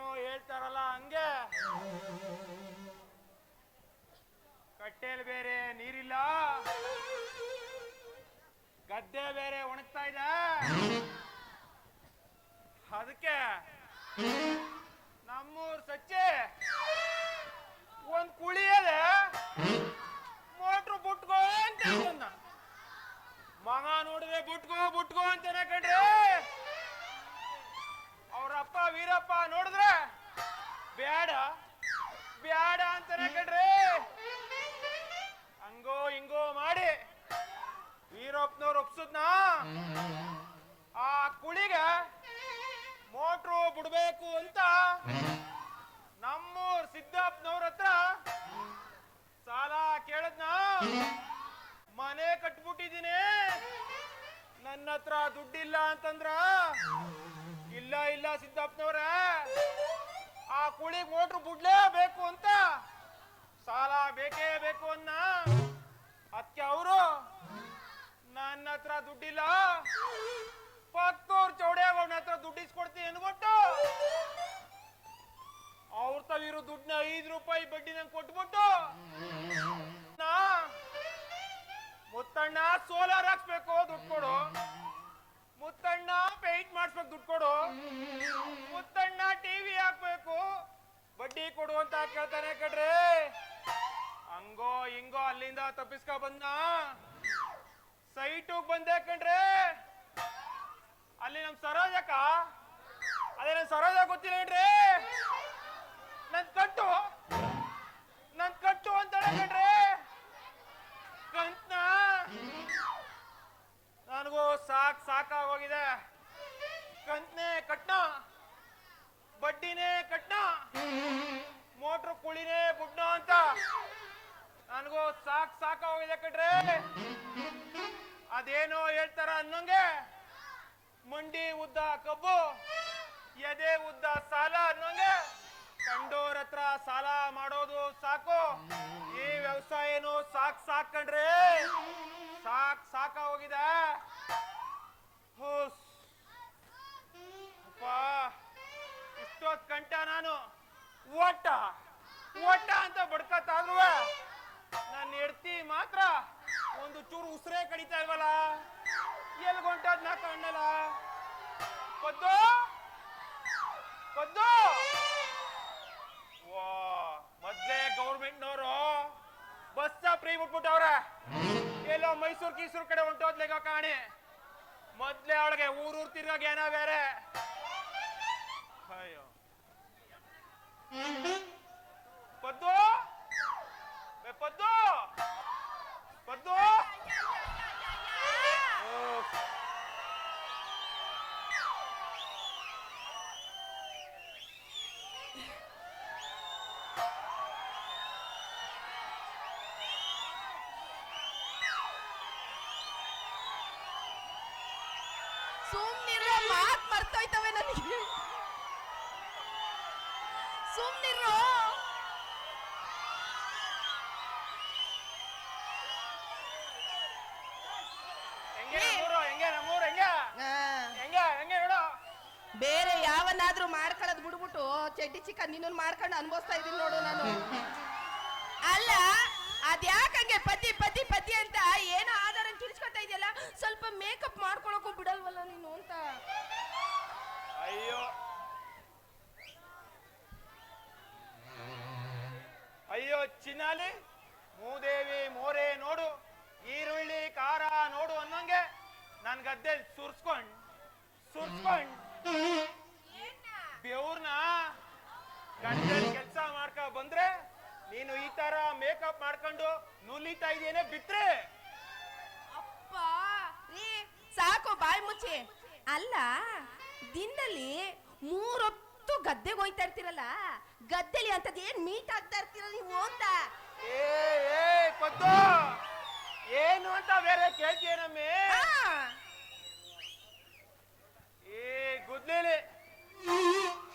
ಅದೇನೋ ಹೇಳ್ತಾರಲ್ಲ ಹಂಗೆ. ಕಟ್ಟೆಲ್ ಬೇರೆ ನೀರಿಲ್ಲ. ಗದ್ದೆ ಬೇರೆ ಒಣಗ್ತಾ ಇದೆ. ಅದಕ್ಕೆ ನಮ್ಮೂರ್ ಸಚ್ಚೆ ಒಂದ್ ಕುಳಿ ಅದೆ ಮೋಟ್ರು ಬುಟ್ಕೋ ಅಂತ. ಮಗ ನೋಡಿದ್ರೆ ಬುಟ್ಕೋ ಬುಟ್ಕೋ ಅಂತಾನೆ ಮನೆ ಕಟ್ಬಿಟ್ಟಿದೀನಿ ನನ್ನ ಹತ್ರ ದುಡ್ಡಿಲ್ಲ ಅಂತಂದ್ರ? ಇಲ್ಲ ಇಲ್ಲ ಸಿದ್ದಪ್ಪನವ್ರ. ಆ ಕುಳಿಗ್ ಮೋಟ್ರು ಬಿಡ್ಲೇಬೇಕು ಅಂತ. ಸಾಲ ಬೇಕೇ ಬೇಕು ಅನ್ನ. ಅದಕ್ಕೆ ಅವರು, ನನ್ನ ಹತ್ರ ದುಡ್ಡಿಲ್ಲ. ಪತ್ತೂರ್ ಚೌಡೇಗೌಡನ ಹತ್ರ ದುಡ್ಡಿಸ್ಕೊಡ್ತೀನಿ ಅನ್ಬಿಟ್ಟು. ಅವ್ರ ತವಿರೋ ದುಡ್ಡನ್ನ ಐದು ರೂಪಾಯಿ ಬಡ್ಡಿ ನಂಗೆ ಕೊಟ್ಬಿಟ್ಟು ಸೋಲಾರ್ ಹಾಕ್ಸ್ಬೇಕು, ದುಡ್ಡು ಕೊಡು. ಮುತ್ತಣ್ಣ ಪೇಂಟ್ ಮಾಡಿಸ್ಬೇಕು, ದುಡ್ಡು ಕೊಡು. ಮುತ್ತಣ್ಣ ಟಿವಿ ಹಾಕ್ಬೇಕು. ಬಡ್ಡಿ ಕೊಡು ಅಂತ ಕೇಳ್ತಾನೆ ಕಡ್ರಿ ಹಂಗೋ ಹಿಂಗೋ ಅಲ್ಲಿಂದ ತಪ್ಪಿಸ್ಕೊ ಬಂದ ಸೈಟಿಗೆ ಬಂದೆ ಕಣ್ರಿ. ಅಲ್ಲಿ ನಮ್ ಸರೋಜಕ್ಕ ಅದೇ ನನ್ ಸರೋಜ ಗೊತ್ತಿಲ್ಲ ಏನ್ರಿ? ನನ್ ಕಟ್ಟು. ನನ್ ಕಟ್ಟು ಅಂತಾಳೆ ಕಣ್ರಿ. ನನಗೂ ಸಾಕ್ ಸಾಕಾಗೋಗಿದೆ. ಕಂತನೇ ಕಟ್ನ, ಬಡ್ಡಿನೇ ಕಟ್ನ, ಮೋಟ್ರ್ ಕುಳಿನೇ ಬುಡ್ನ ಅಂತ. ನನಗೂ ಸಾಕ್ ಸಾಕಾಗೋಗಿದೆ ಕಟ್ರೆ ಅದೇನೋ ಹೇಳ್ತಾರ ಅನ್ನೋಂಗೆ, ಮಂಡಿ ಉದ್ದ ಕಬ್ಬು, ಎದೆ ಉದ್ದ ಸಾಲ ಅನ್ನೋಂಗೆ, ಕಂಡೋರ್ ಹತ್ರ ಸಾಲ ಮಾಡೋದು ಸಾಕು. ಈ ವ್ಯವಸಾಯನೂ ಸಾಕ್ ಸಾಕ್ ಕಣ್ರಿ. ಸಾಕ್ ಸಾಕ ಹೋಗಿದೆ ಹುಸ್. ಇಷ್ಟೊತ್ ಕಂಟ ನಾನು ಒಟ್ಟ ಒಟ್ಟ ಅಂತ ಬಡ್ಕತ್ತಾದ್ರೂ ನನ್ನ ಹೆಡ್ತಿ ಮಾತ್ರ ಒಂದು ಚೂರು ಉಸಿರೇ ಕಡಿತಾ ಇಲ್ವಲ್ಲ? ಎಲ್ಲಿ ಹೊಂಟದ್ ನಾ ಕಾಣಲ್ಲ ಪದ್ದು ಪದ್ದು. ವಾ ಮೊದ್ಲೇ ಗೌರ್ಮೆಂಟ್ನವರು ಬಸ್ಸ ಫ್ರೀ ಬಿಟ್ಬಿಟ್ಟವ್ರೆ. ಎಲ್ಲೋ ಮೈಸೂರು, ಕೀಸೂರು ಕಡೆ ಹೊಂಟೋದ್ಲೆಗ ಕಾಣಿ. ಮೊದ್ಲೇ ಅವಳಿಗೆ ಊರೂರ್ ತಿರ್ಗೋ ಏನೋ ಬೇರೆ ಅಯ್ಯೋ ಪದ್ದು ಪದ್ದು ಪದ್ದು ಮಾತ್ ಮರ್ತೋಯ್ತವೆ ನನಗೆ ಸುಮ್ಮನಿರೋ ಬೇರೆ ಯಾವನ್ನಾದ್ರೂ ಮಾಡ್ಕೊಳ್ಳೋದು ಬಿಡ್ಬಿಟ್ಟು ಚಡ್ಡಿ ಚಿಕ್ಕ ನಿನ್ನ ಮಾಡ್ಕೊಂಡು ಅನ್ಭವಿಸ್ತಾ ಇದೀನಿ ನೋಡು ನಾನು. ಅಲ್ಲ ಅದ್ಯಾಕಂಗೆ ಪತಿ ಪತಿ ಪತಿ ಅಂತ ಏನೋ ಆಧಾರ ಕಿರಿಸ್ಕೊತಾ ಇದೆಯಲ್ಲ? ಸ್ವಲ್ಪ ಮೇಕಪ್ ಮಾಡ್ಕೊಳಕ್ಕೂ ಬಿಡಲ್ವಲ್ಲ ನೀನು ಅಂತ. ಅಯ್ಯೋ. ಅಯ್ಯೋ, ಚಿನ್ನಾಲಿ, ಮೂದೇವಿ ಮೋರೆ ನೋಡು, ಈರುಳ್ಳಿ, ಖಾರ ನೋಡು ಅನ್ನಂಗೆ ನನ್ ಗದ್ದೆ ಸುರ್ಸ್ಕೊಂಡ್ ಸುರ್ಸ್ಕೊಂಡ್. ಬೆವ್ರನ್ನ ಗದ್ದೆಲ್ ಕೆಲಸ ಮಾಡ್ಕೊ ಬಂದ್ರೆ ನೀನು ಈ ತರ ಮೇಕಪ್ ಮಾಡ್ಕೊಂಡು ನುಲಿತಾ ಇದೆಯೇನೆ ಬಿಟ್ರೆ. ಸಾಕು ಬಾಯಿ ಮುಚ್ಚಿ. ಅಲ್ಲ ದಿನದಲ್ಲಿ ಮೂರೊತ್ತು ಗದ್ದೆಗೆ ಹೋಯ್ತಾ ಇರ್ತೀರಲ್ಲ ಗದ್ದೆಲಿ ಅಂತದ್ ಏನ್ ಮೀಟ್ ಆಗ್ತಾ ಇರ್ತೀರ ನೀವು ಅಂತ? ಏ ಏ ಪದ್ದು! ಏನು ಅಂತ ಬೇರೆ ಕೇಳ್ತೀಯನಮ್ಮೆ ಆ, ಏ ಗುದ್ಲೇಲಿ.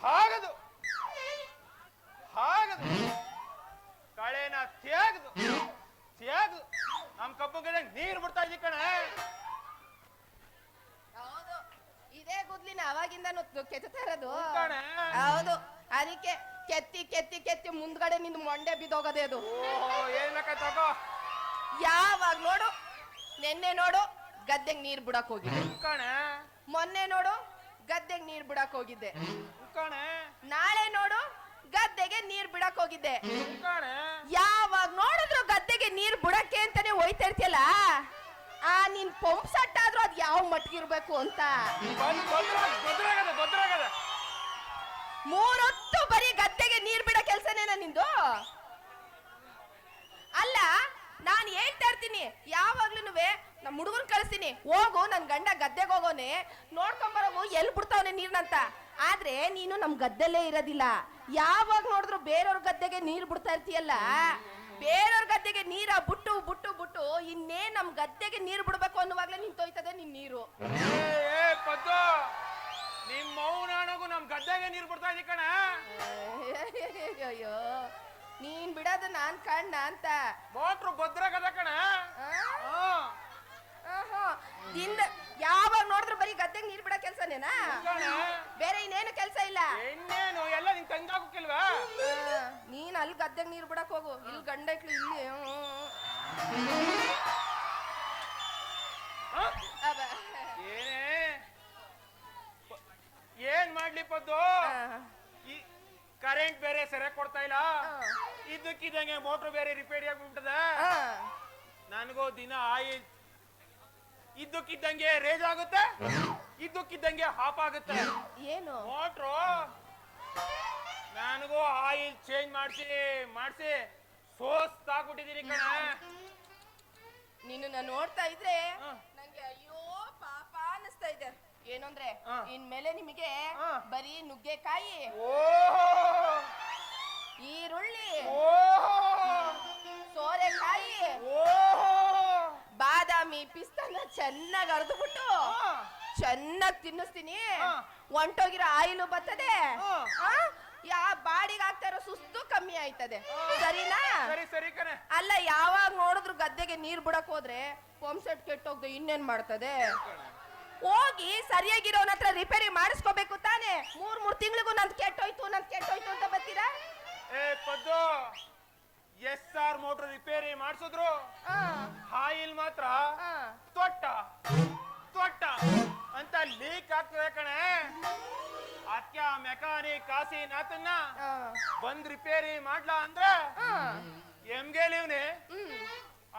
ಹಾಗದು. ಹಾಗದು. ಕಳೆನ ತ್ಯಾಗದು. ತ್ಯಾಗದು. ನಮ್ ಕಬ್ಬು ಗಿಡ ನೀರ್ ಬಿಡ್ತಾ ಕೆತ್ತಾ ಇರೋದು ಕಣೆ. ಹೌದು. ಅದಕ್ಕೆ ಕೆತ್ತಿ ಕೆತ್ತಿ ಕೆತ್ತಿ ಮುಂದ್ಗಡೆ ನಿನ್ ಮೊಂಡೆ ಬಿದ್ದೋಗದೆ ಅದು. ಓಹೋ ಏನ್ ತಗೋ? ಯಾವಾಗ ನೋಡು ನಿನ್ನೆ ನೋಡು ಗದ್ದೆಗ್ ನೀರ್ ಬಿಡಕ್ ಹೋಗಿದ್ದೆ. ಕಣೆ ಮೊನ್ನೆ ನೋಡು ಗದ್ದೆಗ್ ನೀರ್ ಬಿಡಕ್ ಹೋಗಿದ್ದೆ. ಕಣೆ ನಾಳೆ ನೋಡು ಗದ್ದೆಗೆ ನೀರ್ ಬಿಡಕ್ ಹೋಗಿದ್ದೆ. ಕಣೆ ಯಾವಾಗ ನೋಡಿದ್ರು ಗದ್ದೆಗೆ ನೀರ್ ಬಿಡಕ್ಕೆ ಅಂತಾನೆ ಹೋಯ್ತಾ ಇರ್ತಿಯಲ್ಲ? ಆ ನಿನ್ ಪಂಪ್ ಸೆಟ್ ಆದ್ರೂ ಯಾವ ಅಂತ. ಭದ್ರ ಭದ್ರಾಗದ ಭದ್ರಾಗದ ಮೂರೊತ್ತು ಬರೀ ಗದ್ದೆಗೆ ನೀರ್ ಬಿಡೋ ಕೆಲ್ಸನೇನ ನಿಂದು? ಅಲ್ಲ ನಾನು ಹೇಳ್ತಾ ಇರ್ತೀನಿ ಯಾವಾಗ್ಲೂ ನಮ್ಮ ಹುಡುಗನ್ ಕಳಿಸ್ತೀನಿ ಹೋಗು ನನ್ ಗಂಡ ಗದ್ದೆಗೆ ಹೋಗೋನೆ ನೋಡ್ಕೊಂಬರೋಗು ಎಲ್ ಬಿಡ್ತಾವನೆ ನೀರ್ನಂತ. ಆದ್ರೆ ನೀನು ನಮ್ ಗದ್ದೆಲ್ಲೇ ಇರೋದಿಲ್ಲ. ಯಾವಾಗ ನೋಡಿದ್ರು ಬೇರೆಯವ್ರ ಗದ್ದೆಗೆ ನೀರ್ ಬಿಡ್ತಾ ಇರ್ತೀಯಲ್ಲ. ಬೇರೆಯವ್ರ ಗದ್ದೆಗೆ ನೀರ ಬುಟ್ಟು ಬುಟ್ಟು ಬುಟ್ಟು ಇನ್ನೇ ನಮ್ ಗದ್ದೆಗೆ ನೀರು ಬಿಡ್ಬೇಕು ಅನ್ನುವಾಗ್ಲೇ ನಿಂತೋಯ್ತದೆ ನಿನ್ ನೀರು. ಏ ಏ ಪದ್ದು! ನಿಮ್ ಮೌನಾಣಗೂ ನಮ್ ಗದ್ದೆಗೆ ನೀರು ಬಿಡ್ತಾ ಇದೀ ಕಣ. ಅಯ್ಯೋ ನೀನ್ ಬಿಡೋದು ನಾನ್ ಕಣ್ಣ ಅಂತ. ಮೋಟ್ರು ಭದ್ರಾಗದ ಕಣ. ಯಾವಾಗ ನೋಡಿದ್ರು ಕಣ ಬೇರೆ ಇನ್ನೇನು ಕೆಲಸ ಇಲ್ಲ? ಎಣ್ಣೇನು ಎಲ್ಲ ನಿನ್ ತಂಗಾಕಿಲ್ವಾ ಆ, ನೀನ್ ಅಲ್ಲಿ ಗದ್ದೆಗೆ ನೀರು ಬಿಡಕ್ ಹೋಗು. ಇಲ್ಲಿ ಗಂಡ ಇಟ್ಲು ಇಲ್ಲಿ. ಏನೇ? ಮಾಡ್ಲಿ ಪದ್ದು? ಕರೆಂಟ್ ಬೇರೆ ಸರಿಯಾಗಿ ಕೊಡ್ತಾ ಇಲ್ಲ. ಇದಕ್ಕಿದಂಗೆ ಮೋಟರ್ ಬೇರೆ ರಿಪೇರಿ ಆಗ್ಬಿಟ್ಟದ. ನನಗೂ ದಿನ ಆಯಿಲ್ ಇದ್ದಕ್ಕಿದ್ದಂಗೆ ರೇಜ್ ಆಗುತ್ತೆ? ಇದ್ದಕ್ಕಿದ್ದಂಗೆ ಹಾಪ್ ಆಗುತ್ತೆ ಏನು ಮೋಟ್ರು ನನಗೂ ಆಯಿಲ್ ಚೇಂಜ್ ಮಾಡಿಸಿ ಮಾಡಿಸಿ ಸೋಸ್ತಾಗ್ಬಿಟ್ಟಿದೀನಿ ಕಣ ನಿನ್ನ ನೋಡ್ತಾ ಇದ್ರೆ. ನಂಗೆ ಅಯ್ಯೋ ಪಾಪ ಅನ್ನಿಸ್ತಾ ಇದೆ ಏನಂದ್ರೆ ಅಂದ್ರೆ ಆ. ಇನ್ಮೇಲೆ ನಿಮಗೆ. ಬರೀ ನುಗ್ಗೆಕಾಯಿ ಓ ಈರುಳ್ಳಿ ಓ ಸೋರೆಕಾಯಿ ಓ ಬಾದಾಮಿ ಪಿಸ್ತಾನ ಚೆನ್ನಾಗಿ ಅರ್ದ್ಬಿಟ್ಟು ಆ. ಚೆನ್ನಾಗಿ ತಿನ್ನಿಸ್ತೀನಿ. ಒಂಟೋಗಿರೋ ಆಯಿಲು ಬರ್ತದೆ? ಯಾ ಬಾಡಿಗೆ ಆಗ್ತಾ ಇರೋ ಸುಸ್ತು ಕಮ್ಮಿ ಆಯ್ತದೆ. ಸರಿನಾ? ಸರಿ ಸರಿ ಕಣೆ. ಅಲ್ಲ ಯಾವಾಗ ನೋಡಿದ್ರು ಗದ್ದೆಗೆ ನೀರ್ ಬಿಡಕ್ ಹೋದ್ರೆ ಪಂಪ್ ಸೆಟ್ ಕೆಟ್ಟೋಗ್ದು ಇನ್ನೇನ್ ಮಾಡ್ತದೆ? ಹೋಗಿ ಸರಿಯಾಗಿರೋನ ಹತ್ರ ರಿಪೇರಿ ಮಾಡಿಸ್ಕೋಬೇಕು ತಾನೆ. ಮೂರ್ ಮೂರ್ ತಿಂಗಳಿಗೂ ನಂದ್ ಕೆಟ್ಟೋಯ್ತು ನಂದ್ ಕೆಟ್ಟೋಯ್ತು ಅಂತ ಬರ್ತೀರಾ? ಎಸ್ ಆರ್ ಮೋಟರ್ ರಿಪೇರಿ ಮಾಡಿಸಿದ್ರು. ಆಯಿಲ್ ಮಾತ್ರ. ತೊಟ್ಟ ತೊಟ್ಟ. ಅಂತ ಲೀಕ್ ಆಗ್ತದೆ ಕಣೆ. ಅತ್ಯ ಮೆಕಾನಿಕ್ ಕಾಸಿ ನಾತನ್ನ ಬಂದ್ ರಿಪೇರಿ ಮಾಡ್ಲಾ ಅಂದ್ರೆ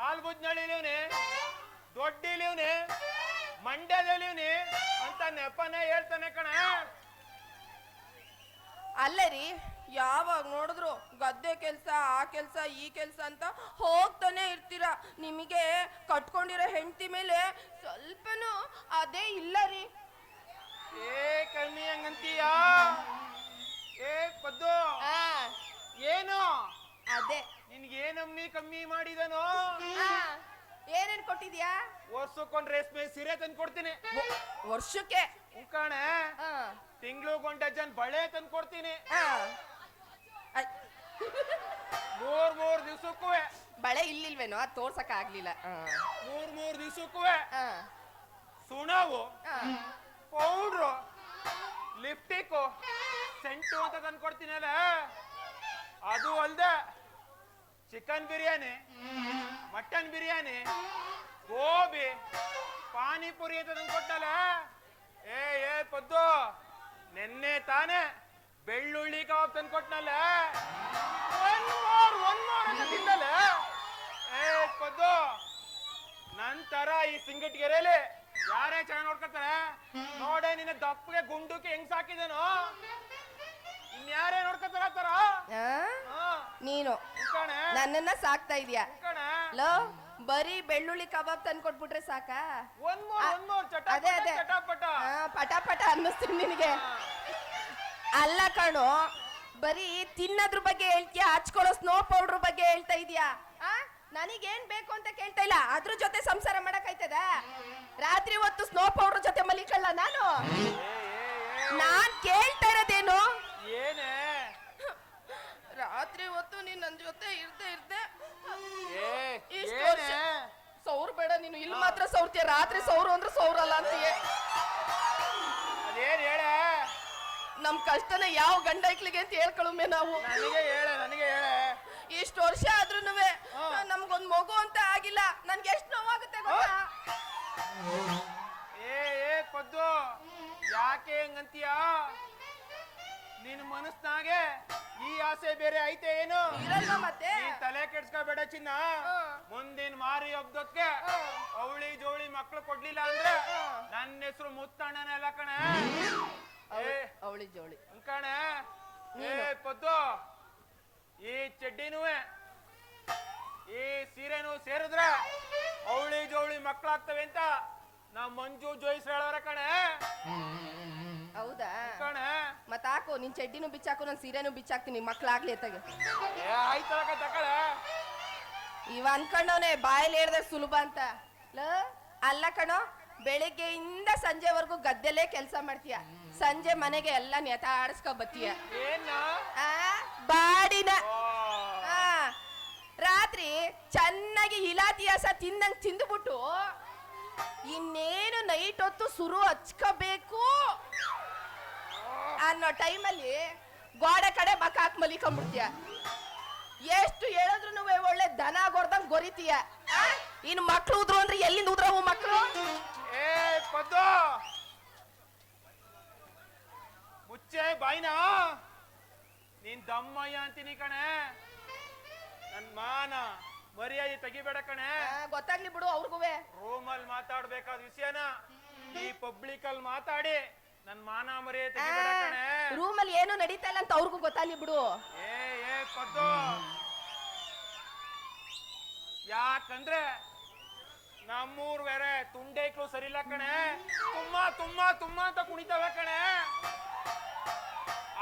ಆಲ್ಬುಜ್ನಳ್ಳಿ ಲಿವ್ನೆ ದೊಡ್ಡಿ ಲಿವ್ನೆ ಮಂಡ್ಯದ ಮಂಡ್ಯದಲ್ಲಿವ್ನೆ ಅಂತ ನೆಪನೇ ಹೇಳ್ತಾನೆ ಕಣೆ. ಅಲ್ಲ ರೀ ಯಾವಾಗ ನೋಡಿದ್ರು ಗದ್ದೆ ಕೆಲಸ ಆ ಕೆಲಸ ಈ ಕೆಲಸ ಅಂತ ಹೋಗ್ತಾನೆ ಇರ್ತೀರ. ನಿಮಗೆ ಕಟ್ಕೊಂಡಿರೋ ಹೆಂಡತಿ ಮೇಲೆ ಸ್ವಲ್ಪನೂ ಅದೇ ಇಲ್ಲ ರೀ. ಏ ಕಮ್ಮಿ ಹಂಗಂತೀಯ? ಏ ಪದ್ದು? ಆ, ಏನು? ಅದೇ. ನಿನ್ಗೇನಮ್ಮಿ ಕಮ್ಮಿ ಮಾಡಿದನೋ? ಏನೇನ್ ಕೊಟ್ಟಿದ್ಯಾ? ವರ್ಷಕ್ಕೊಂದ್ ರೇಷ್ಮೆ ಸೀರೆ ತಂದು ಕೊಡ್ತೀನಿ. ವರ್ಷಕ್ಕೆ? ಕಣೆ. ಆ, ಗೊಂಡ ಜನ ಬಳೆ ತಂದು ಕೊಡ್ತೀನಿ. ಮೂರ್ ಮೂರ್ ದಿವ್ಸಕ್ಕೂ ಬಳೆ ಇಲ್ಲಿಲ್ವೇನೋ ಅದ್ ತೋರ್ಸಕ್ ಆಗ್ಲಿಲ್ಲ. ಮೂರ್ ಮೂರ್ ದಿವ್ಸಕ್ಕೂ ಸುಣವು ಪೌಡ್ರ್ ಪೌಡ್ರು ಲಿಪ್ಟಿಕ್ಕು ಸೆಂಟು ಅಂತ ತಂದು ಕೊಡ್ತೀನಲ್ಲ ಅದು ಅಲ್ದೆ ಚಿಕನ್ ಬಿರಿಯಾನಿ ಮಟನ್ ಬಿರಿಯಾನಿ ಗೋಬಿ ಪಾನಿಪುರಿ ಅಂತ ತಂದು ಕೊಟ್ಟಲ್ಲ ಏ ಏ ಪದ್ದು ನೆನ್ನೆ ತಾನೇ ಬೆಳ್ಳುಳ್ಳಿ ಕಬಾಬ್ ತಂದು ಕೊಟ್ನಲ್ಲ ಒನ್ ಮೋರ್ ಒನ್ ಮೋರ್ ಅಂತ ತಿನ್ನಲ್ಲ ಏ ಪದ್ದು ಈ ಸಿಂಗಟ್ಗೆರೆಯಲ್ಲಿ ಯಾರೇ ಚೆನ್ನಾಗಿ ನೋಡ್ಕೊತಾರೆ ನೋಡೆ ನಿನ್ನ ದಪ್ಪಗೆ ಗುಂಡುಕ್ಕೆ ಹೆಂಗ್ ಸಾಕಿದನು? ಇನ್ಯಾರೇ ನೋಡ್ಕೊತಾರ? ನೀನು. ಕಣೆ. ನನ್ನನ್ನ ಸಾಕ್ತಾ ಇದೀಯಾ? ಕಣೆ. ಲೋ ಬರೀ ಬೆಳ್ಳುಳ್ಳಿ ಕಬಾಬ್ ತಂದು ಕೊಟ್ಬಿಟ್ರೆ ಸಾಕಾ? ಒಂದ್ ಮೂರ್ ಒಂದ್ ಮೂರ್ ಚಟ ಅದೇ ಅದೇ. ಚಟಾಪಟ. ಆ, ಪಟ ಪಟ ಅನ್ನಿಸ್ತೀನಿ ನಿನಗೆ ಅಲ್ಲ ಕಣೋ ಬರೀ ತಿನ್ನೋದ್ರ ಬಗ್ಗೆ ಹೇಳ್ತೀಯಾ ಹಚ್ಕೊಳ್ಳೋ ಸ್ನೋ ಪೌಡರ್ ಬಗ್ಗೆ ಹೇಳ್ತಾ ಇದೀಯಾ? ಆ? ನನಗೇನ್ ಬೇಕು ಅಂತ ಕೇಳ್ತಾ ಇಲ್ಲ ಅದ್ರ ಜೊತೆ ಸಂಸಾರ ಮಾಡಕ್ ಆಯ್ತದ ರಾತ್ರಿ ಹೊತ್ತು ಸ್ನೋ ಪೌಡರ್ ಜೊತೆ ಮಲಿಕಳ್ಳ ನಾನು? ನಾನ್ ಕೇಳ್ತಾ ಇರೋದೇನು? ಏನೇ? ರಾತ್ರಿ ಹೊತ್ತು ನೀನ್ ನನ್ ಜೊತೆ ಇರ್ದೆ ಇರ್ದೆ. ಇಷ್ಟ್ ವರ್ಷ- ಸೌರ್ ಬೇಡ ನೀನು ಇಲ್ಲಿ ಮಾತ್ರ ಸೌರ್ತೀಯ ರಾತ್ರಿ ಸೌರು ಅಂದ್ರೆ ಸೌರಲ್ಲ ಅಂತೀಯ. ಅದೇನ್ ಹೇಳೆ? ನಮ್ ಕಷ್ಟನ ಯಾವ ಗಂಡ ಐಕ್ಲಿಗೆ ಅಂತ ಹೇಳ್ಕೊಳ್ಳುಮೆ ನಾವು. ನನಗೆ ಹೇಳ ನನಗೆ ಹೇಳ. ಇಷ್ಟು ವರ್ಷ ಆದ್ರೂ ನಮ್ಗೊಂದು ಮಗು ಅಂತ ಆಗಿಲ್ಲ. ನನ್ಗೆ ಎಷ್ಟು ನೋವಾಗುತ್ತೆ ಗೊತ್ತಾ? ಏ ಏ ಪದ್ದು ಯಾಕೆ ಹಂಗಂತೀಯ? ನಿನ್ ಮನಸ್ನಾಗೆ ಈ ಆಸೆ ಬೇರೆ ಐತೆ ಏನು? ಇರಲ್ವಾ ಮತ್ತೆ. ತಲೆ ಕೆಡ್ಸ್ಕೋಬೇಡ ಚಿನ್ನ. ಮುಂದಿನ ಮಾರಿ ಒಬ್ದಕ್ಕೆ ಅವಳಿ ಜೋಳಿ ಮಕ್ಳು ಕೊಡ್ಲಿಲ್ಲ ಅಂದ್ರೆ ನನ್ನ ಹೆಸರು ಮುತ್ತಣ್ಣನೆಲ್ಲ ಕಣೆ. ಏ ಅವಳಿ ಜೋಳಿ. ಕಣೆ ಏ ಪದ್ದು. ಈ ಚಡ್ಡಿನೂ ಈ ಸೀರೆನೂ ಸೇರಿದ್ರ ಅವಳಿ ಜೋಳಿ ಮಕ್ಕಳಾಗ್ತವೆ ಅಂತ ನಾ ಮಂಜು ಜೋಯಿಸ್ ಹೇಳೋರ ಕಣೆ. ಹೌದಾ? ಕಣೆ ಮತ್ ಹಾಕು ನಿನ್ ಚಡ್ಡಿನೂ ಬಿಚ್ಚಾಕು ನನ್ ಸೀರೆನೂ ಬಿಚ್ಚಾಕ್ತೀನಿ ಮಕ್ಳಾಗ್ಲಿ ಅತ್ತಾಗೆ ಏ ಆಯ್ತಲಕ ತಕಳ. ಇವ ಅನ್ಕೊಂಡವನೆ ಬಾಯಲ್ಲಿ ಹೇಳ್ದೆ ಸುಲಭ ಅಂತ. ಲ ಅಲ್ಲ ಕಣೋ ಬೆಳಿಗ್ಗೆಯಿಂದ ಸಂಜೆವರೆಗೂ ಗದ್ದೆಲೇ ಕೆಲಸ ಮಾಡ್ತೀಯ. ಸಂಜೆ ಮನೆಗೆ ಎಲ್ಲ ನೆತ ಆಡಿಸ್ಕೊ ಬತ್ತೀಯ ಏನ? ಆ ಬಾಡಿನ. ಆ, ರಾತ್ರಿ ಚೆನ್ನಾಗಿ ಇಲಾತಿಯಾಸ ತಿಂದಂಗ್ ತಿಂದ್ಬಿಟ್ಟು ಇನ್ನೇನು ನೈಟ್ ಹೊತ್ತು ಸುರು ಹಚ್ಕೋಬೇಕು ಅನ್ನೋ ಟೈಮಲ್ಲಿ ಗೋಡೆ ಕಡೆ ಬಕ್ಕ ಹಾಕಿ ಮಲಿಕೊಂಡ್ಬಿಡ್ತೀಯ. ಎಷ್ಟು ಹೇಳಿದ್ರು ಒಳ್ಳೆ ದನ ಗೊರ್ದಂಗ್ ಗೊರಿತೀಯ. ಇನ್ನು ಇನ್ ಮಕ್ಳು ಉದ್ರು ಅಂದ್ರೆ ಎಲ್ಲಿಂದ ಉದ್ರವು ಮಕ್ಳು? ಏ ಪದ್ದು. ಮುಚ್ಚೆ ಬಾಯಿನ? ನೀನ್ ದಮ್ಮಯ್ಯ ಅಂತೀನಿ ಕಣೆ. ನನ್ ಮಾನ ಮರ್ಯಾದೆ ತೆಗಿಬೇಡ ಕಣೆ. ಗೊತ್ತಾಗ್ಲಿ ಬಿಡು ಅವ್ರಿಗುವೆ. ರೂಮಲ್ಲಿ ಮಾತಾಡ್ಬೇಕಾದ ವಿಷಯನ ಈ ಪಬ್ಲಿಕ್ ಅಲ್ಲಿ ಮಾತಾಡಿ ನನ್ ಮಾನ ಮರ್ಯಾದೆ ತೆಗಿಬೇಡ ಕಣೆ. ರೂಮಲ್ಲಿ ಏನು ನಡೀತಾ ಇಲ್ಲ ಅಂತ ಅವ್ರಿಗೂ ಗೊತ್ತಾಗ್ಲಿ ಬಿಡು. ಏ ಏ ಪದ್ದು. ಯಾಕಂದ್ರೆ ನಮ್ಮೂರ್ ಬೇರೆ ತುಂಡೇಕ್ಳು ಸರಿಲ್ಲ ಕಣೆ. ತುಂಬಾ ತುಂಬಾ ತುಂಬಾ ಅಂತ ಕುಣಿತಾವೆ ಕಣೆ.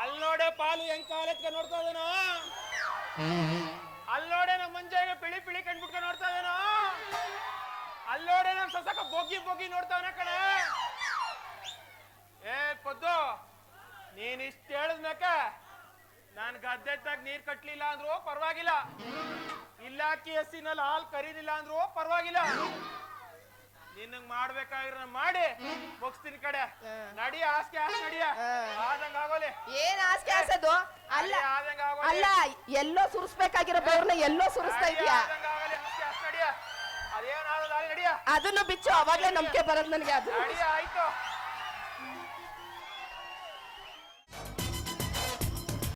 ಅಲ್ಲಿ ಪಾಲು ಹೆಂಗ್ ಕಾಲೆತ್ಕ ನೋಡ್ತಾ ಇದೇನೋ? ಅಲ್ಲಿ ನೋಡೆ ನಮ್ಮ ಪಿಳಿ ಪಿಳಿ ಕಂಡ್ಬಿಟ್ಕ ನೋಡ್ತಾ ಇದೇನೋ? ಅಲ್ಲಿ ನಮ್ ಸಸಕ ಬೋಗಿ ಬೋಗಿ ನೋಡ್ತಾವನ ಕಣ? ಏ, ಪದ್ದು, ನೀನ್ ಇಷ್ಟ ಹೇಳಿದ್ನಕ ನಾನ್ ಗದ್ದೆ ತಾಗ ನೀರ್ ಕಟ್ಲಿಲ್ಲ ಅಂದ್ರು ಪರವಾಗಿಲ್ಲ. ಇಲಾಖೆ ಹಸಿನಲ್ಲಿ ಹಾಲ್ ಕರೀಲಿಲ್ಲ ಅಂದ್ರು ಪರವಾಗಿಲ್ಲ. ನಿನ್ನಂಗ್ ಮಾಡ್ಬೇಕಾಗಿರ ಮಾಡಿ ಮುಗಿಸ್ತೀನಿ ಕಡೆ. ನಡಿ ಆಸ್ಕೆ ಆಸ್ ನಡಿಯ. ಆದಂಗ ಆಗೋಲೆ. ಏನ್ ಆಸ್ಕೆ ಆಸದು ಅಲ್ಲ ಆದಂಗ ಆಗೋಲೆ. ಅಲ್ಲ ಎಲ್ಲೋ ಸುರಿಸ್ಬೇಕಾಗಿರೋ ಬೆವ್ರನ್ನ ಎಲ್ಲೋ ಸುರಿಸ್ತಾ ಇದೀಯಾ ಆದಂಗ ಆಗೋಲೆ. ಆಸ್ಕೆ ಆಸ್ ನಡಿಯ ನಡಿಯ? ಅದನ್ನು ಬಿಚ್ಚು ಅವಾಗ್ಲೇ ನಂಬಿಕೆ ಬರೋದು ನನಗೆ ಅದು. ನಡಿಯ ಆಯ್ತು.